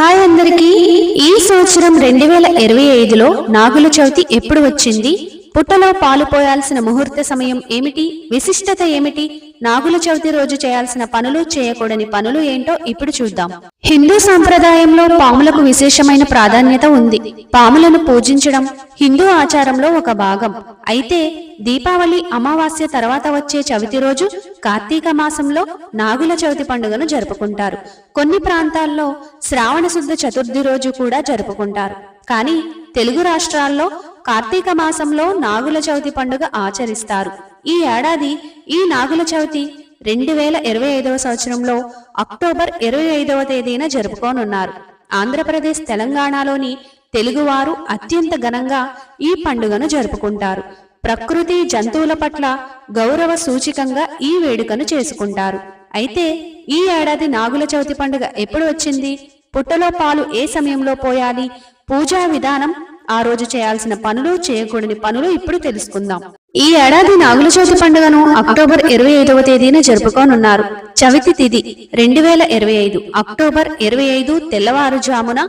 Hi అందరికీ ఈ సంవత్సరం రెండు వేల ఇరవై ఐదులో నాగుల చవితి ఎప్పుడు వచ్చింది? పుట్టలో పాలు పోయాల్సిన ముహూర్త సమయం ఏమిటి? విశిష్టత ఏమిటి? నాగుల చవితి రోజు చేయాల్సిన పనులు చేయకూడని పనులు ఏంటో ఇప్పుడు చూద్దాం. హిందూ సాంప్రదాయంలో పాములకు విశేషమైన ప్రాధాన్యత ఉంది. పాములను పూజించడం హిందూ ఆచారంలో ఒక భాగం. అయితే దీపావళి అమావాస్య తర్వాత వచ్చే చవితి రోజు కార్తీక మాసంలో నాగుల చవితి పండుగను జరుపుకుంటారు. కొన్ని ప్రాంతాల్లో శ్రావణ శుద్ధ చతుర్థి రోజు కూడా జరుపుకుంటారు. కానీ తెలుగు రాష్ట్రాల్లో కార్తీక మాసంలో నాగుల చవితి పండుగ ఆచరిస్తారు. ఈ ఏడాది ఈ నాగుల చవితి రెండు వేల ఇరవై ఐదవ సంవత్సరంలో అక్టోబర్ ఇరవై ఐదవ తేదీన జరుపుకోనున్నారు. ఆంధ్రప్రదేశ్ తెలంగాణలోని తెలుగువారు అత్యంత ఘనంగా ఈ పండుగను జరుపుకుంటారు. ప్రకృతి జంతువుల పట్ల గౌరవ సూచికంగా ఈ వేడుకను చేసుకుంటారు. అయితే ఈ ఏడాది నాగుల చవితి పండుగ ఎప్పుడు వచ్చింది? పుట్టలో పాలు ఏ సమయంలో పోయాలి? పూజా విధానం ఆ రోజు చేయాల్సిన పనులు చేయకూడని పనులు ఇప్పుడు తెలుసుకుందాం. ఈ ఏడాది నాగుల చవితి పండుగను అక్టోబర్ ఇరవై ఐదవ తేదీన జరుపుకోనున్నారు. చవితి తిథి రెండు వేల ఇరవై ఐదు అక్టోబర్ ఇరవై ఐదు తెల్లవారుజామున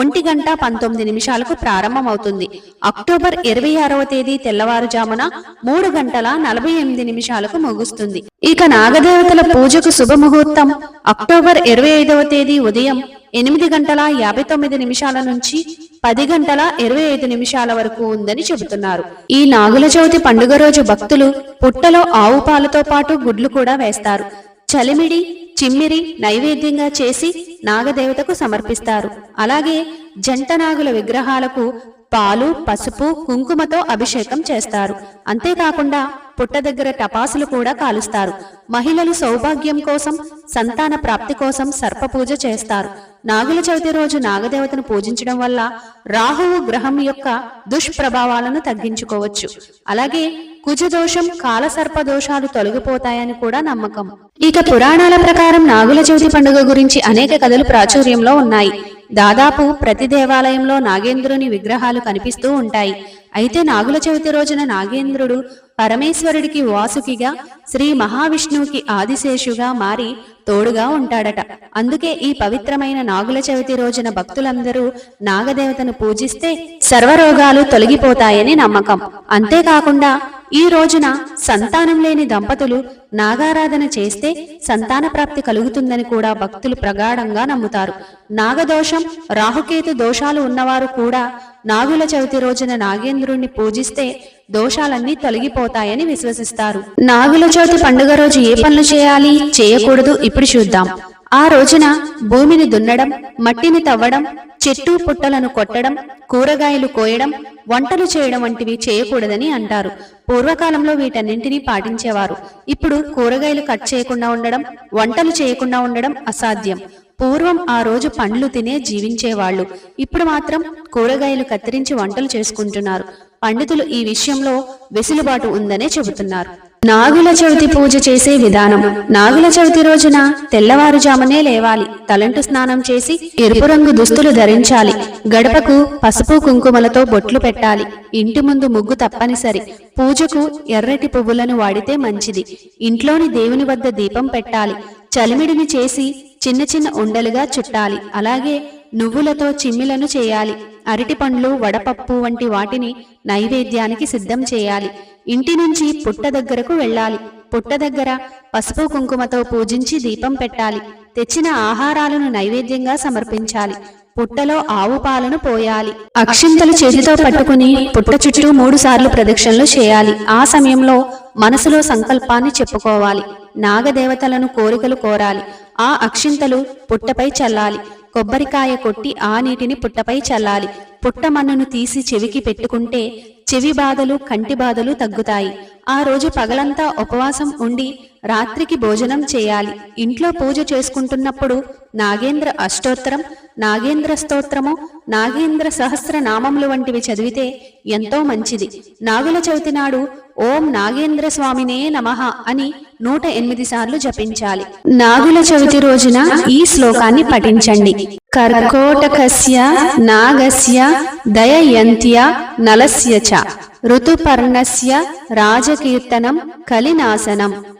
ఒంటి గంట పంతొమ్మిది నిమిషాలకు ప్రారంభమవుతుంది. అక్టోబర్ ఇరవై ఆరవ తేదీ తెల్లవారుజామున మూడు గంటల నలభై ఎనిమిది నిమిషాలకు ముగుస్తుంది. ఇక నాగదేవతల పూజకు శుభముహూర్తం అక్టోబర్ ఇరవై ఐదవ తేదీ ఉదయం ఎనిమిది గంటల యాభై తొమ్మిది నిమిషాల నుంచి పది గంటల ఇరవై ఐదు నిమిషాల వరకు ఉందని చెబుతున్నారు. ఈ నాగుల చవితి పండుగ రోజు భక్తులు పుట్టలో ఆవు పాలతో పాటు గుడ్లు కూడా వేస్తారు. చలిమిడి చిమ్మిరి నైవేద్యంగా చేసి నాగదేవతకు సమర్పిస్తారు. అలాగే జంట నాగుల విగ్రహాలకు పాలు పసుపు కుంకుమతో అభిషేకం చేస్తారు. అంతేకాకుండా పుట్ట దగ్గర టపాసులు కూడా కాలుస్తారు. మహిళలు సౌభాగ్యం కోసం సంతాన ప్రాప్తి కోసం సర్పపూజ చేస్తారు. నాగుల చవితి రోజు నాగదేవతను పూజించడం వల్ల రాహువు గ్రహం యొక్క దుష్ప్రభావాలను తగ్గించుకోవచ్చు. అలాగే కుజదోషం కాలసర్ప దోషాలు తొలగిపోతాయని కూడా నమ్మకం. ఇక పురాణాల ప్రకారం నాగుల చవితి పండుగ గురించి అనేక కథలు ప్రాచుర్యంలో ఉన్నాయి. దాదాపు ప్రతి దేవాలయంలో నాగేంద్రుని విగ్రహాలు కనిపిస్తూ ఉంటాయి. అయితే నాగుల చవితి రోజున నాగేంద్రుడు పరమేశ్వరుడికి వాసుకిగా శ్రీ మహావిష్ణువుకి ఆదిశేషుగా మారి తోడుగా ఉంటాడట. అందుకే ఈ పవిత్రమైన నాగుల చవితి రోజున భక్తులందరూ నాగదేవతను పూజిస్తే సర్వరోగాలు తొలగిపోతాయని నమ్మకం. అంతేకాకుండా ఈ రోజున సంతానం లేని దంపతులు నాగారాధన చేస్తే సంతాన ప్రాప్తి కలుగుతుందని కూడా భక్తులు ప్రగాఢంగా నమ్ముతారు. నాగదోషం రాహుకేతు దోషాలు ఉన్నవారు కూడా నాగుల చవితి రోజున నాగేంద్రుణ్ణి పూజిస్తే దోషాలన్నీ తొలగిపోతాయని విశ్వసిస్తారు. నాగుల చవితి పండుగ రోజు ఏ పనులు చేయాలి? చేయకూడదు? ఇప్పుడు చూద్దాం. ఆ రోజున భూమిని దున్నడం మట్టిని తవ్వడం చెట్టు పుట్టలను కొట్టడం కూరగాయలు కోయడం వంటలు చేయడం వంటివి చేయకూడదని అంటారు. పూర్వకాలంలో వీటన్నింటినీ పాటించేవారు. ఇప్పుడు కూరగాయలు కట్ చేయకుండా ఉండడం వంటలు చేయకుండా ఉండడం అసాధ్యం. పూర్వం ఆ రోజు పండ్లు తినే జీవించేవాళ్ళు. ఇప్పుడు మాత్రం కూరగాయలు కత్తిరించి వంటలు చేసుకుంటున్నారు. పండితులు ఈ విషయంలో వెసులుబాటు ఉందనే చెబుతున్నారు. నాగుల చవితి పూజ చేసే విధానం నాగుల చవితి రోజున తెల్లవారుజామునే లేవాలి. తలంటు స్నానం చేసి ఎరుపు రంగు దుస్తులు ధరించాలి. గడపకు పసుపు కుంకుమలతో బొట్లు పెట్టాలి. ఇంటి ముందు ముగ్గు తప్పనిసరి. పూజకు ఎర్రటి పువ్వులను వాడితే మంచిది. ఇంట్లోని దేవుని వద్ద దీపం పెట్టాలి. చలిమిడిని చేసి చిన్న చిన్న ఉండలుగా చుట్టాలి. అలాగే నువ్వులతో చిమ్మిలను చేయాలి. అరటి పండ్లు వడపప్పు వంటి వాటిని నైవేద్యానికి సిద్ధం చేయాలి. ఇంటి నుంచి పుట్ట దగ్గరకు వెళ్ళాలి. పుట్ట దగ్గర పసుపు కుంకుమతో పూజించి దీపం పెట్టాలి. తెచ్చిన ఆహారాలను నైవేద్యంగా సమర్పించాలి. పుట్టలో ఆవు పాలను పోయాలి. అక్షింతలు చేతితో పట్టుకుని పుట్ట చుట్టూ మూడు సార్లు ప్రదక్షిణలు చేయాలి. ఆ సమయంలో మనసులో సంకల్పాన్ని చెప్పుకోవాలి. నాగదేవతలను కోరికలు కోరాలి. ఆ అక్షింతలు పుట్టపై చల్లాలి. కొబ్బరికాయ కొట్టి ఆ నీటిని పుట్టపై చల్లాలి. పుట్టమన్నును తీసి చెవికి పెట్టుకుంటే చెవి బాధలు కంటి బాధలు తగ్గుతాయి. ఆ రోజు పగలంతా ఉపవాసం ఉండి రాత్రికి భోజనం చేయాలి. ఇంట్లో పూజ చేసుకుంటున్నప్పుడు నాగేంద్ర అష్టోత్తరం నాగేంద్ర స్తోత్రము నాగేంద్ర సహస్ర నామములు వంటివి చదివితే ఎంతో మంచిది. నాగుల చవితి నాడు ఓం నాగేంద్ర స్వామినే నమః అని నూట ఎనిమిది సార్లు జపించాలి. నాగుల చవితి రోజున ఈ శ్లోకాన్ని పఠించండి. కర్కోటకస్య నాగస్య దయయంత్య నలస్య చ. ఋతుపర్ణస్య రాజకీర్తనం కలినాశనం.